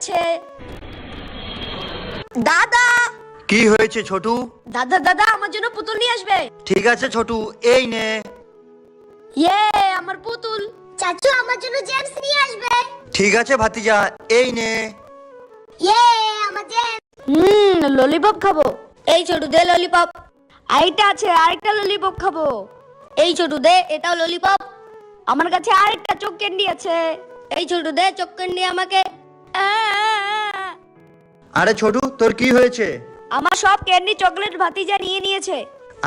আছে দাদা! কি হয়েছে ছোটু? দাদা দাদা আমার জন্য পুতুল নিয়ে আসবে। ঠিক আছে ছোটু এই নে। ইয়ে আমার পুতুল। চাচু আমার জন্য জেমস নিয়ে আসবে। ঠিক আছে ভাতিজা এই নে। ইয়ে আমার জেমস। হুম ললিপপ খাব। এই ছোটু দে ললিপপ আরেকটা আছে আরেকটা ললিপপ খাব। এই ছোটু দে এটাও ললিপপ আমার কাছে আরেকটা চোখ ক্যান্ডি আছে। এই ছোটু দে চোখ ক্যান্ডি আমাকে। আরে ছোটু তোর কি হয়েছে? আমার সব ক্যান্ডি চকলেট ভাতিজা নিয়ে নিয়েছে।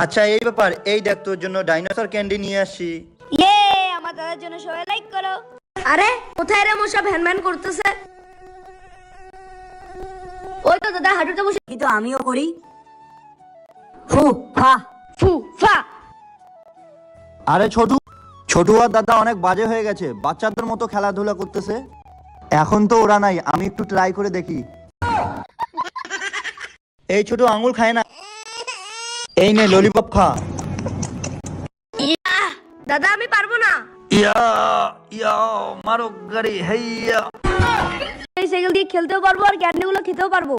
আচ্ছা এই ব্যাপার এই দেখ তোর জন্য ডাইনোসর ক্যান্ডি নিয়ে আসি ইয়ে আমার দাদার জন্য সবাই লাইক করো। আরে কোথায় রে মোসব হ্যানম্যান করতেছে? ওই তো দাদা হাঁটুতে বসে কিন্তু আমিও করি। ফু ফা। ফু ফা। আরে ছোটু ছোটু আর দাদা অনেক বাজে হয়ে গেছে বাচ্চাদের মতো খেলাধুলা করতেছে। এখন তো ওরা নাই আমি একটু ট্রাই করে দেখি। এই ছোট আঙুল খায় না। এই নে ললিপপ খা। দাদা আমি পারব না। ইয়া ইয়া মারো গাড়ি হেইয়া। এই সাইকেল দিয়ে খেলতেও পারব আর ক্যান্ডিগুলো খেতেও পারব।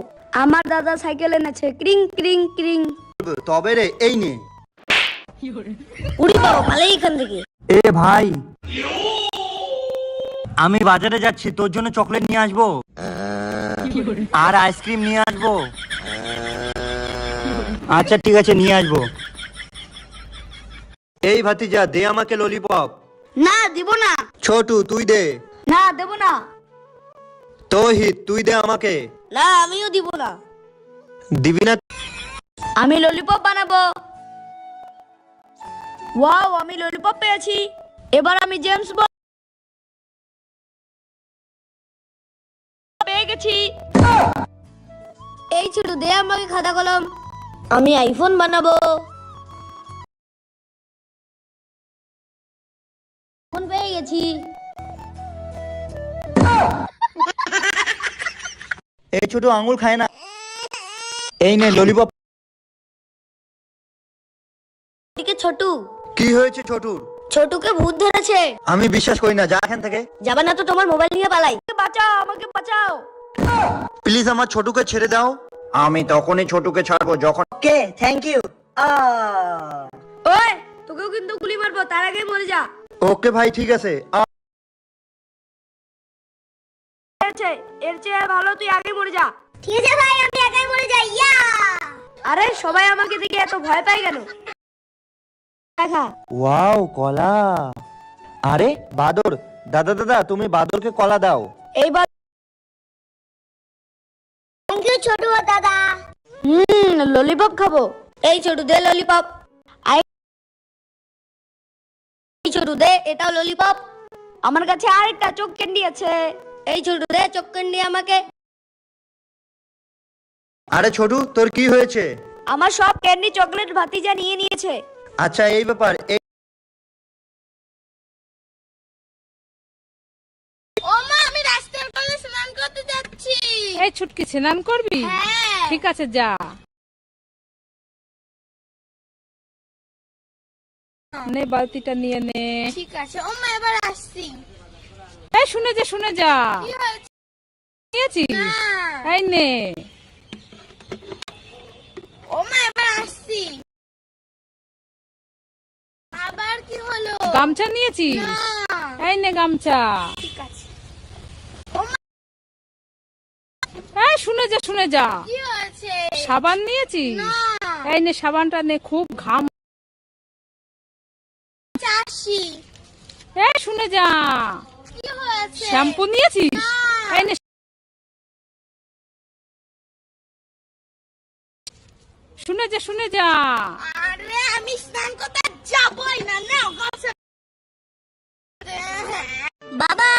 আমার দাদা সাইকেল এনেছে। ক্রিং ক্রিং ক্রিং। তবে রে এই নে। উড়ি পাবো ভালোই এখান থেকে। এ ভাই আমি বাজারে যাচ্ছি তোর জন্য চকলেট নিয়ে আসব। আর আইসক্রিম নিয়ে আসব। আচ্ছা ঠিক আছে নিয়ে আসব। এই ভাতিজা দে আমাকে ললিপপ না দিব না। ছোটু তুই দে। না দেব না। তোহিত তুই দে আমাকে। না আমিও দিব না। দিবি না? আমি ললিপপ বানাবো। ওয়াও আমি ললিপপ পেয়েছি। এবার আমি জেমস বন্ড পেয়ে গেছি। এই ছোট দে আমাকে খাতা কলম। আমি আইফোন বানাবো। ফোন পেয়ে গেছি। এই ছোট আঙুল খায় না। এই নে ললিপপ এদিকে ছোটু। কি হয়েছে ছোটুর ছোটুকে ভূত ধরেছে। আমি বিশ্বাস করি না যা এখান থেকে। যাবে না তো তোমার মোবাইল নিয়ে পালাই। বাঁচাও আমাকে বাঁচাও। প্লিজ আমার ছোটুকে ছেড়ে দাও। আমি তখনই ছোটুকে ছাড়বো যখন ওকে থ্যাংক ইউ ওই তোকেও কিন্তু গুলি মারবো তার আগে মরে যা। ওকে ভাই ঠিক আছে। আ- এর চেয়ে এর চেয়ে ভালো তুই আগে মরে যা। ঠিক আছে ভাই আমি একাই মরে যাই ইয়া। আরে সবাই আমাকে দেখে এত ভয় পায় কেন? দেখা। ওয়াও কলা। আরে বাদর। দাদা দাদা তুমি বাদরকে কলা দাও। এইবার দাদা। হুম ললিপপ খাব। এই ছোটু দে ললিপপ আই এই ছোটু দে এটাও ললিপপ আমার কাছে আরেকটা চোখ ক্যান্ডি আছে। এই ছোটু দে চোখ ক্যান্ডি আমাকে। আরে ছোটু তোর কি হয়েছে? আমার সব ক্যান্ডি চকলেট ভাতিজা নিয়ে নিয়েছে। আচ্ছা এই ব্যাপার এই ও মা আমি রাস্তার কোলে স্নান করতে যাচ্ছি এই ছুটকি স্নান করবি? হ্যাঁ। ঠিক আছে যা। নে বালতিটা নিয়ে নে। ঠিক আছে ও মা এবার আসছি। এই শুনে যা শুনে যা। নিয়েছিস? এই নে। ও মা এবার আসছি। আবার কি হলো? গামছা নিয়েছিস? এই নে গামছা। ঠিক আছে। এই শুনে যা শুনে যা। কি হয়েছে? সাবান নিয়েছিস? এই নে সাবানটা নে খুব ঘাম। চাষি। এই শুনে যা। কি হয়েছে? শ্যাম্পু নিয়েছিস? এই নে। শুনে যা শুনে যা। আরে আমি স্নান করতে যাবই না নাও বাবা।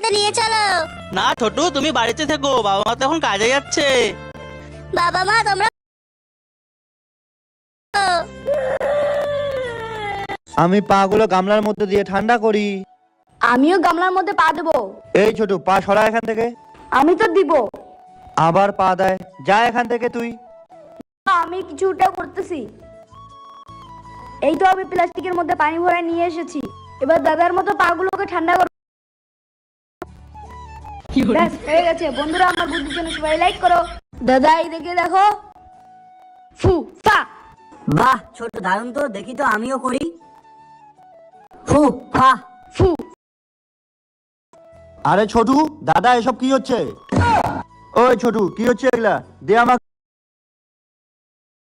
সাথে নিয়ে চলো। না ছোটু তুমি বাড়িতে থেকো বাবা মা তো এখন কাজে যাচ্ছে। বাবা মা তোমরা আমি পাগুলো গামলার মধ্যে দিয়ে ঠান্ডা করি। আমিও গামলার মধ্যে পা দেবো। এই ছোটু পা সরা এখান থেকে। আমি তো দিব। আবার পা দেয়। যা এখান থেকে তুই। আমি কিছুটা করতেছি। এই তো আমি প্লাস্টিকের মধ্যে পানি ভরে নিয়ে এসেছি। এবার দাদার মতো পাগুলোকে ঠান্ডা করো। ব্যাস হয়ে গেছে। বন্ধুরা আমার বুদ্ধির জন্য সবাই লাইক করো। দাদা এই দেখে দেখো। ফু ফা। বাহ ছোট দারুণ তো দেখি তো আমিও করি। ফু ফা। ফু। আরে ছোটু দাদা এসব কি হচ্ছে? ওই ছোটু কি হচ্ছে এগুলা? দে আমাকে।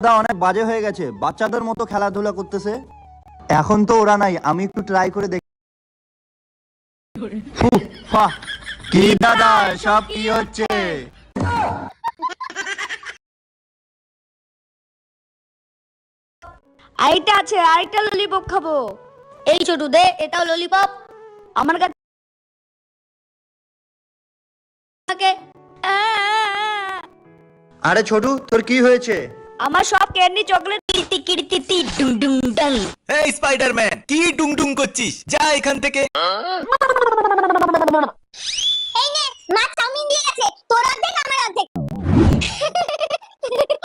দাদা অনেক বাজে হয়ে গেছে। বাচ্চাদের মতো খেলাধুলা করতেছে। এখন তো ওরা নাই আমি একটু ট্রাই করে দেখি। ফু, ফা। কি দাদা সব কি হচ্ছে? আরেকটা আছে আরেকটা ললিপপ খাব। এই ছোটু দে এটাও ললিপপ আমার কাছে আরে ছোটু তোর কি হয়েছে? আমার সব ক্যান্ডি চকলেট টিটি কিড়ি ডুম ডুম ডাং এই স্পাইডারম্যান কি ডুং ডুং করছিস? যা এখান থেকে। নে মা চাউমিন দিয়ে গেছে তোর অর্ধেক আমার অর্ধেক।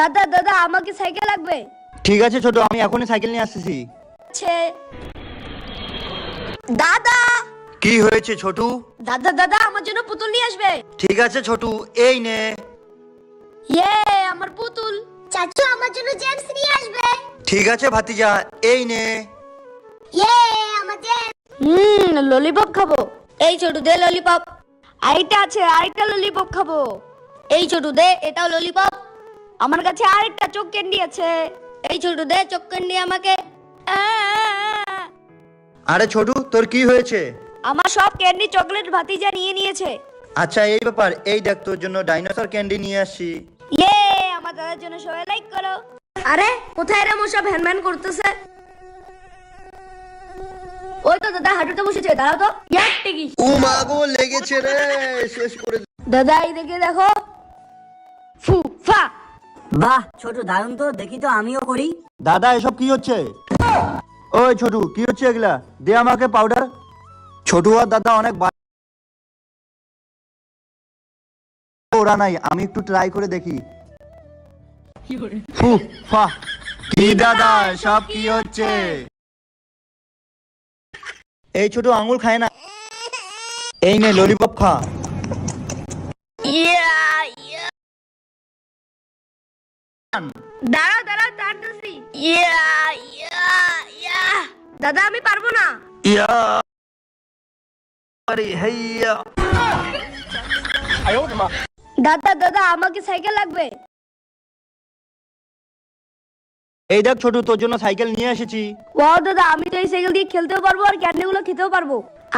দাদা দাদা আমাকে সাইকেল লাগবে? ঠিক আছে ছোট আমি এখনই সাইকেল নিয়ে আসতেছি। দাদা! কি হয়েছে ছোটু? দাদা দাদা আমার জন্য পুতুল নিয়ে আসবে। ঠিক আছে ছোটু এই নে। ইয়ে আমার পুতুল। চাচু আমার জন্য জেমস নিয়ে আসবে। ঠিক আছে ভাতিজা এই নে। ইয়ে আমার জেমস। হুম ললিপপ খাব। এই ছোটু দে ললিপপ আরেকটা আছে আরেকটা ললিপপ খাব। এই ছোটু দে এটাও ললিপপ আমার কাছে আরেকটা চোখ ক্যান্ডি আছে। এই ছোটু দে চোখ ক্যান্ডি আমাকে। আরে ছোটু তোর কি হয়েছে? আমার সব ক্যান্ডি চকলেট ভাতিজা নিয়ে নিয়েছে। আচ্ছা এই ব্যাপার এই দেখ তোর জন্য ডাইনোসর ক্যান্ডি নিয়ে আসছি। ইয়ে আমার দাদার জন্য সবাই লাইক করো। আরে কোথায় রে মোসা ভ্যান ভ্যান করতেছে? ওই তো দাদা হাঁটুতে বসেছে দাঁড়াও তো। ইয়ার টিকি। ও মা গো লেগেছে রে শেষ করে দাদা এই দেখে দেখো। ফু ফা। বাহ ছোট দারুণ তো দেখি তো আমিও করি। দাদা এসব কি হচ্ছে? ওই ছোটু কি হচ্ছে এগুলা? দে আমাকে পাউডার ছোটু আর দাদা অনেক ওরা নাই আমি একটু ট্রাই করে দেখি। ফু, ফা। কি দাদা সব কি হচ্ছে? এই ছোট আঙুল খায় না। এই নে ললিপপ খা। দাঁড়াও তাড়াতাড়ি ইয়া ইয়া ইয়া। দাদা আমি পারব না। ইয়া। আরে হাইয়া দাদা দাদা আমাকে সাইকেল লাগবে। এই দেখ ছোটু তোর জন্য সাইকেল নিয়ে এসেছি। ওয়াও দাদা আমি তো এই সাইকেল দিয়ে খেলতেও পারব আর ক্যান্ডিগুলো খেতেও পারব।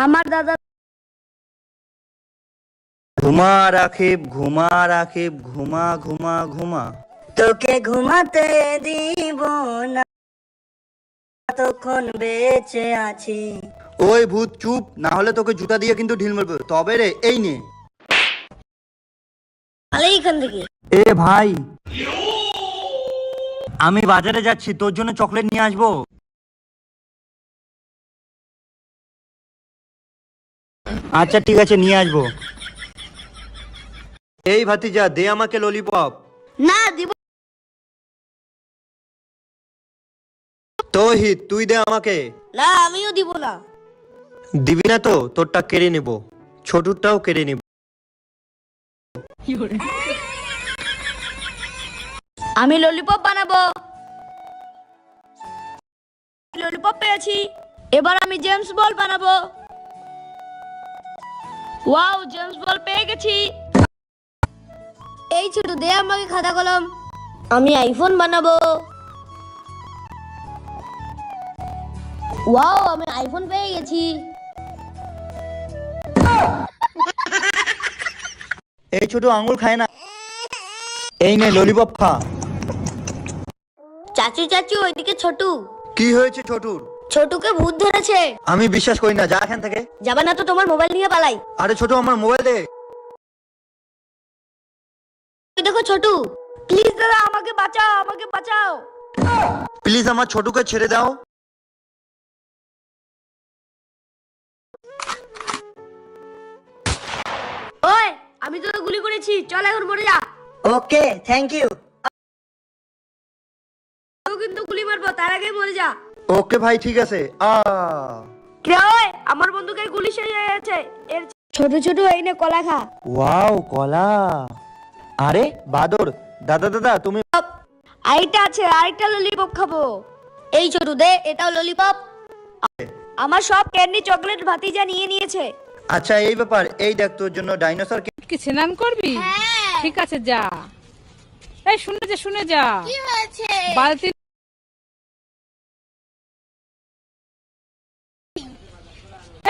আমার দাদা ঘুমা রাখিব ঘুমা রাখিব ঘুমা ঘুমা ঘুমা। তোকে ঘুমাতে দিব না। তখন বেঁচে আছি? ওই ভূত চুপ। না হলে তোকে জুতা দিয়ে কিন্তু ঢিল মারবে। তবে রে এই নে। আলে এখান থেকে। এ ভাই আমি বাজারে যাচ্ছি। তোর জন্য চকলেট নিয়ে আসব। আচ্ছা ঠিক আছে নিয়ে আসব। এই ভাতিজা দে আমাকে ললিপপ না দিব তোহিত তুই দে আমাকে। না আমিও দিব না। দিবি না তো তোরটা কেড়ে নেব। ছোটুরটাও কেড়ে নেব। আমি ললিপপ বানাবো। ললিপপ পেয়েছি। এবার আমি জেমস বল বানাবো। ওয়াও জেমস বল পেয়ে গেছি। এই ছোট দে আমাকে খাতা কলম। আমি আইফোন বানাবো। ওয়াও আমি আইফোন পেয়ে গেছি। এই ছোট আঙুল খায় না। এই নে ললিপপ খা। চাচু চাচু ওইদিকে ছোটু। কি হয়েছে ছোটুর? ছোটুকে ভূত ধরেছে। আমি বিশ্বাস করি না যা এখান থেকে। যাবে না তো তোমার মোবাইল নিয়ে পালাই। আরে ছোট আমার মোবাইল দে। এই দেখো ছোটু প্লিজ দাদা আমাকে বাঁচাও আমাকে বাঁচাও। প্লিজ আমার ছোটুকে ছেড়ে দাও। আমি তোকে গুলি করেছি চল এখন মরে যা। ওকে থ্যাংক ইউ তোকে কিন্তু গুলি মারবো তার আগে মরে যা। ওকে ভাই ঠিক আছে। আ। কে ওই আমার বন্ধুকে গুলি শেষ হয়ে গেছে। এর ছোট ছোট এই নে কলা খা। ওয়াও কলা। আরে বাদর। দাদা দাদা তুমি আরেকটা আছে আরেকটা ললিপপ খাব। এই ছোট দে এটাও ললিপপ আমার সব ক্যান্ডি চকলেট ভাতিজা নিয়ে নিয়েছে। আচ্ছা এই ব্যাপার এই দেখ তোর জন্য ডাইনোসর কি স্নান করবি? ঠিক আছে যা। এই শুনে যা শুনে যা। বালতি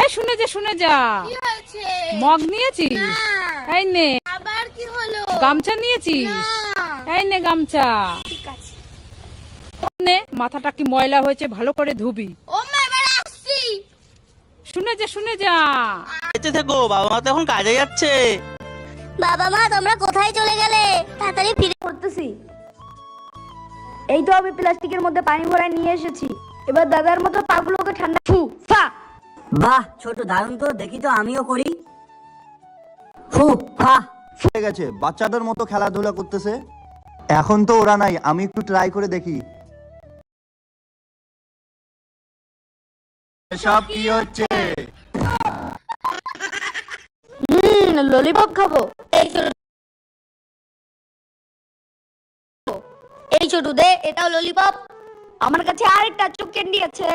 এই শুনে যা শুনে যা। মগ নিয়েছিস? এই নে। আবার কি হলো? গামছা নিয়েছিস? এই নে গামছা। নে মাথাটা কি ময়লা হয়েছে ভালো করে ধুবি। শুনে যা শুনে যা। থেকো বাবা মা তো এখন কাজে যাচ্ছে। বাবা মা তোমরা কোথায় চলে গেলে? তাড়াতাড়ি ফিরে করতেছি এই তো আমি প্লাস্টিকের মধ্যে পানি ভরায় নিয়ে এসেছি। এবার দাদার মতো পাগুলোকে ঠান্ডা ফু ফা! বাহ ছোট দারুণ তো দেখি তো আমিও করি। ফু ফা! হয়ে গেছে বাচ্চাদের মতো খেলাধুলা করতেছে। এখন তো ওরা নাই আমি একটু ট্রাই করে দেখি। সব কি হচ্ছে? ললিপপ খাব এই ছোট এই ছোট দে এটাও ললিপপ আমার কাছে আরেকটা চোখ ক্যান্ডি আছে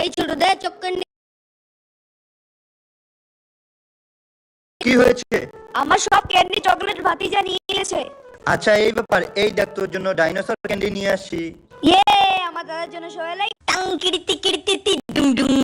এই ছোট দে চোখ ক্যান্ডি কি হয়েছে? আমার সব ক্যান্ডি চকলেট ভাতিজা নিয়ে নিয়েছে। আচ্ছা এই ব্যাপার এই দেখ তোর জন্য ডাইনোসর ক্যান্ডি নিয়ে আসি। ইয়ে আমার দাদার জন্য সবাই টাং কিড়িতি কিড়িতি ডুম ডুম।